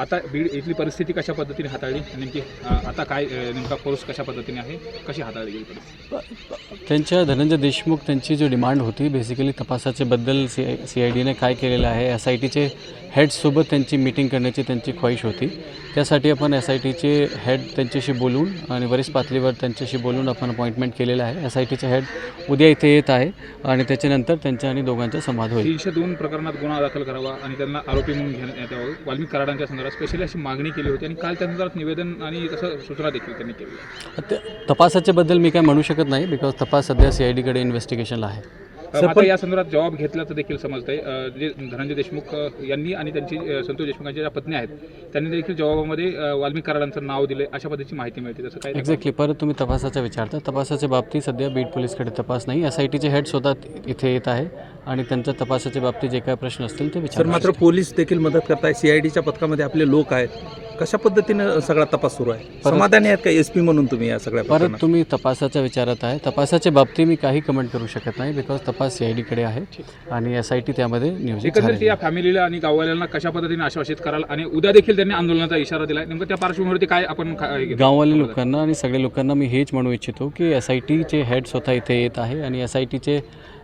आता बीड इथली परिस्थिती कशा पद्धतीने हाताळली? नेमकी आता काय नेमका फोर्स कशा पद्धतीने आहे? कशी हाताळली गेली परिस्थिती? त्यांच्या धनंजय देशमुख त्यांची जी डिमांड होती बेसिकली तपासाच्या बद्दल सी सी आय डीने काय केलेलं आहे एस आय टीचे हेडसोबत त्यांची मीटिंग करण्याची त्यांची ख्वाहिश होती. त्यासाठी आपण एस आय टीचे हेड त्यांच्याशी बोलून आणि वरिष्ठ पातळीवर त्यांच्याशी बोलून आपण अपॉइंटमेंट केलेलं आहे. एस आय टीचे हेड उद्या इथे येत आहे आणि त्याच्यानंतर त्यांच्या आणि दोघांचा संवाद होईल. तीनशे दोन प्रकरणात गुन्हा दाखल करावा आणि त्यांना आरोपी म्हणून घेण्यात यावं वाल्मिक कराडांच्या संदर्भात स्पेशली अशी मागणी केली होती आणि काल त्या संदर्भात निवेदन आणि तसं सूचना देखील त्यांनी केली. ते- तपासाच्या बद्दल मी काय म्हणू शकत नाही बिकॉज तपास सध्या सी आय डीकडे इन्व्हेस्टिगेशनला आहे. आता या संदर्भात जबाब घेतल्याचं देखील समजतंय. जे धनंजय देशमुख यांनी आणि त्यांची संतोष देशमुखांच्या ज्या पत्नी आहेत त्यांनी देखील जबाबामध्ये वाल्मिक कराडांचं नाव दिले अशा पद्धतीची माहिती मिळते. तसं काय एक्झॅक्टली परत तुम्ही तपासाचा विचारता तपासाच्या बाबतीत सध्या बीड पोलीसकडे तपास नाही. एस आय टीचे हेड स्वतः इथे येत आहे. आणि त्यांच्या तपासाच्या बाबतीत जे काय प्रश्न असतील ते सर विचार मात्र पोलीस देखील मदत करताय. सीआयडीच्या पथकामध्ये आपले लोक आहेत. कशा पद्धतीनं सगळा तपास सुरू आहे? समाधानी आहेत का एस पी म्हणून तुम्ही या सगळ्या परत? तुम्ही तपासाचा विचारत आहे. तपासाच्या बाबतीत मी काही कमेंट करू शकत नाही बिकॉज तपास सी आय डीकडे आहे आणि एस आय टी त्यामध्ये नियोजित या फॅमिलीला आणि गाववाल्यांना कशा पद्धतीने आश्वासित कराल आणि उद्या देखील त्यांनी आंदोलनाचा इशारा दिला नेमकं त्या पार्श्वभूमीवरती काय आपण खा- हे घेतो? गाववाले लोकांना आणि सगळ्या लोकांना मी हेच म्हणू इच्छितो की एस आय टीचे हेड स्वतः इथे येत आहे आणि एस आय टीचे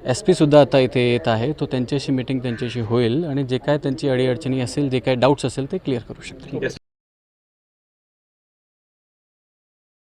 एस पीसुद्धा आता इथे येत आहे. तो त्यांच्याशी मीटिंग त्यांच्याशी होईल आणि जे काय त्यांची अडीअडचणी असेल जे काय डाऊट्स असेल ते क्लिअर करू शकतील.